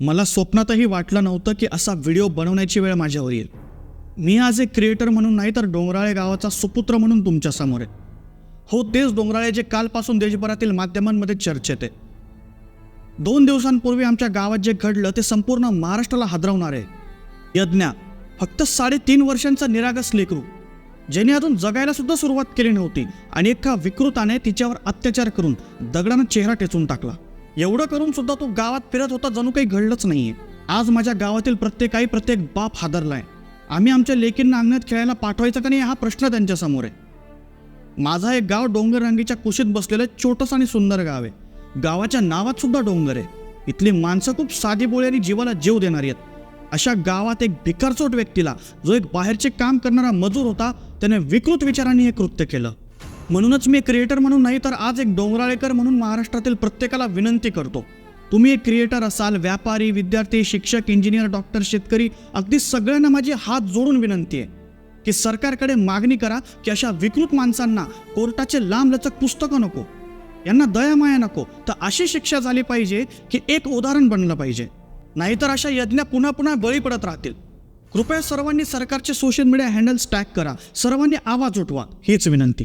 मला स्वप्नातही वाटलं नव्हतं की असा व्हिडिओ बनवण्याची वेळ माझ्यावर येईल. मी आज एक क्रिएटर म्हणून नाही तर डोंगराळे गावाचा सुपुत्र म्हणून तुमच्यासमोर आहे. हो तेच डोंगराळे जे कालपासून देशभरातील माध्यमांमध्ये चर्चेत आहे. दोन दिवसांपूर्वी आमच्या गावात जे घडलं ते संपूर्ण महाराष्ट्राला हादरवणार आहे. यज्ञा फक्त साडेतीन वर्षांचा निरागस लेकरू ज्याने अजून जगायला सुद्धा सुरुवात केली नव्हती आणि एका विकृताने तिच्यावर अत्याचार करून दगडानं चेहरा टेचून टाकला. एवढं करून सुद्धा तो गावात फिरत होता जणू काही घडलंच नाहीये. आज माझ्या गावातील प्रत्येकाही प्रत्येक बाप हादरलाय. आम्ही आमच्या लेकींना अंगणात खेळायला पाठवायचं का नाही हा प्रश्न त्यांच्यासमोर आहे. माझा एक गाव डोंगररांगीच्या कुशीत बसलेलं छोटंसं आणि सुंदर गाव आहे. गावाच्या नावात सुद्धा डोंगर आहे. इथली माणसं खूप साधी बोळी आणि जीवाला जीव देणारी आहेत. अशा गावात एक भिकारचोट व्यक्तीला जो एक बाहेरचे काम करणारा मजूर होता त्याने विकृत विचारांनी हे कृत्य केलं. म्हणूनच मी क्रिएटर म्हणून नाही तर आज एक डोंगराळेकर म्हणून महाराष्ट्रातील प्रत्येकाला विनंती करतो. तुम्ही एक क्रिएटर असाल व्यापारी विद्यार्थी शिक्षक इंजिनियर डॉक्टर शेतकरी अगदी सगळ्यांना माझी हात जोडून विनंती आहे की सरकारकडे मागणी करा की अशा विकृत माणसांना कोर्टाचे लांबलचक पुस्तकं नको यांना दयामाया नको तर अशी शिक्षा झाली पाहिजे की एक उदाहरण बनलं पाहिजे. नाहीतर अशा यज्ञ पुन्हा पुन्हा बळी पडत राहतील. कृपया सर्वांनी सरकारचे सोशल मीडिया हँडल्स टॅग करा सर्वांनी आवाज उठवा हीच विनंती.